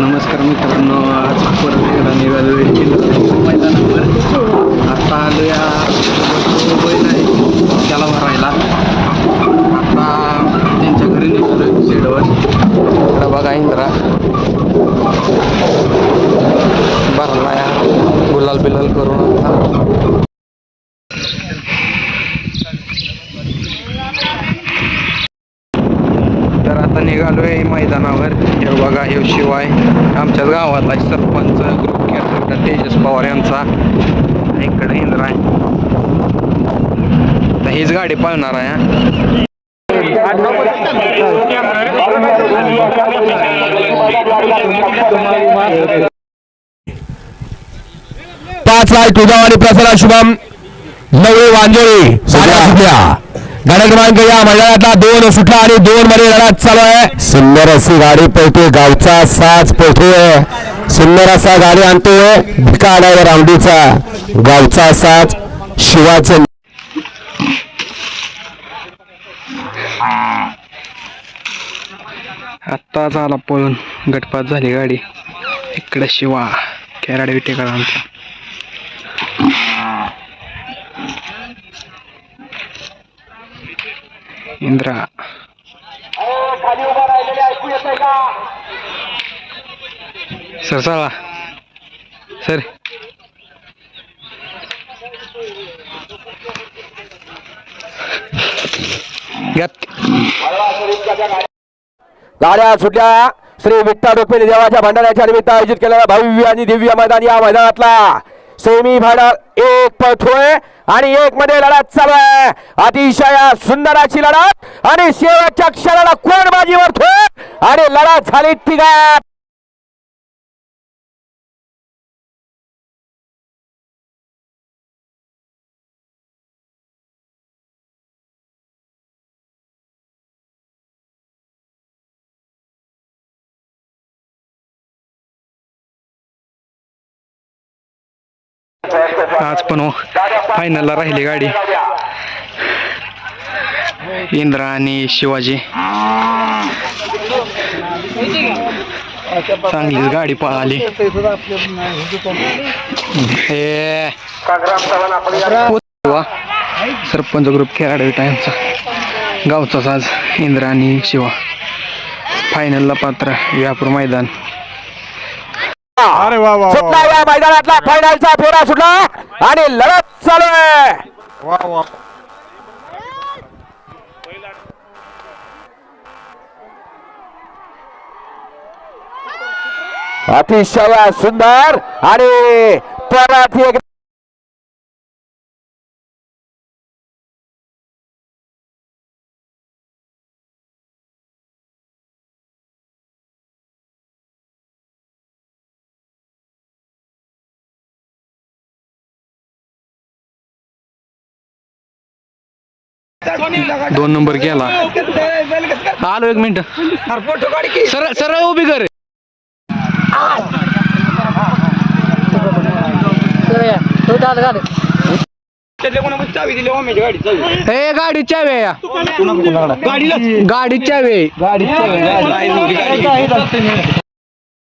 नमस्कार मित्रांनो आज परत एकदा निघालो मैदानावर. आता आलो या बैल आहे त्याला भरायला. आता त्यांच्या घरी निघतो शेडवर इकडं बघा इंद्रा. भरला या गुलाल बिलाल करून आता. तर आता निघालोय मैदानावर. हे बघा हे शिवाय आमच्याच गावातला सरपंच ग्रुप कॅप्टन तेजस पवार यांचा. इकडे इंद्र आहे. तर हीच गाडी पळणार आहे हा. पाच लाख तुझा आणि प्रसारा शुभम नवळे वांजोळी साड्या गाड्या क्रमांक या मैदानातला दोन सुटला आणि दोन मध्ये लढत चालू आहे. सुंदर अशी गाडी पळते गावचा साज पळतोय सुंदर असा गाडी आणतोय भिका आडावर रावडीचा गावचा साज शिवाचे. आत्ताच आला पळून गटपात झाली गाडी. इकडे शिवा केराड विटेकरांचा इंद्रा. सर चला. सर. गाड्या सुटल्या. श्री विठ्ठल रुक्मिणी देवाच्या भंडाऱ्याच्या निमित्त आयोजित केलेला भव्य आणि दिव्य मैदान या मैदानातला सेमी फायनल एक पळतोय आणि एक मध्ये लढत चालू आहे. अतिशय सुंदराची लढत आणि शेवटच्या क्षणाला कोण बाजी मारतोय आणि लढत झाली तिघात. आज पण फायनलला हो, राहिली गाडी. इंद्रा आणि शिवाजी. चांगलीच गाडी पळाली. हे. वा. सरपंच ग्रुप खेळाडू टाइमचा गावचाच आज इंद्रा आणि शिवा. फायनलला पात्र व्यापूर मैदान. सुटला या मैदानातला फायनलचा फेरा सुटला आणि लढत चालू आहे. अतिशय सुंदर आणि परत एक दोन नंबर गेला आलो एक मिनिट. सर सरळ उभी कर. ए गाडी चावी आहे या. गाडी चावी आहे.